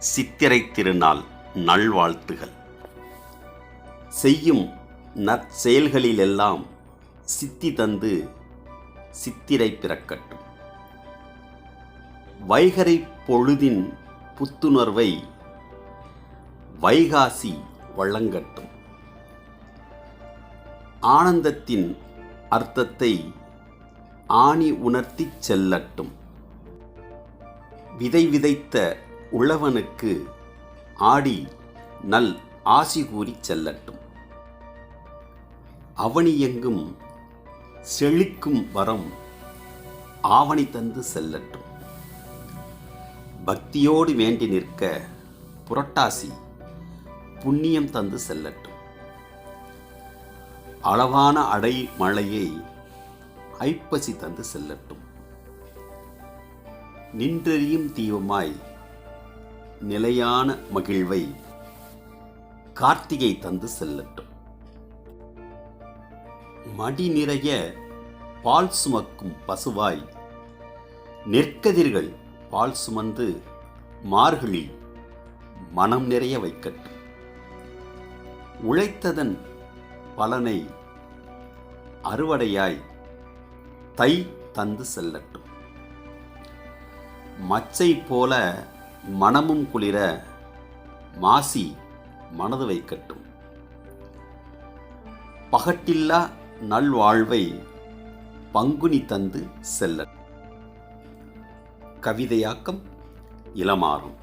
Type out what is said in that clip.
சித்திரை திருநாள் நல்வாழ்த்துகள். செய்யும் நற்செயல்களிலெல்லாம் சித்தி தந்து சித்திரை பிறக்கட்டும். வைகரை பொழுதின் புத்துணர்வை வைகாசி வழங்கட்டும். ஆனந்தத்தின் அர்த்தத்தை ஆணி உணர்த்திச் செல்லட்டும். விதை விதைத்த உழவனுக்கு ஆடி நல் ஆசி கூறிச் செல்லட்டும். அவனியெங்கும் செழிக்கும் வரம் ஆவணி தந்து செல்லட்டும். பக்தியோடு வேண்டி நிற்க புரட்டாசி புண்ணியம் தந்து செல்லட்டும். அளவான அடை மழையை ஐப்பசி தந்து செல்லட்டும். நின்றெறியும் தீபமாய் நிலையான மகிழ்வை கார்த்திகை தந்து செல்லட்டும். மடி நிறைய பால் சுமக்கும் பசுவாய் நெற்கதிர்கள் பால் சுமந்து மார்கழி மனம் நிறைய வைக்கட்டும். உழைத்ததன் பலனை அறுவடையாய் தை தந்து செல்லட்டும். மச்சை போல மனமும் குளிர மாசி மனது வைக்கட்டும். பகட்டில்லா நல்வாழ்வை பங்குனி தந்து செல்ல கவிதையாக்கம் இளமாறும்.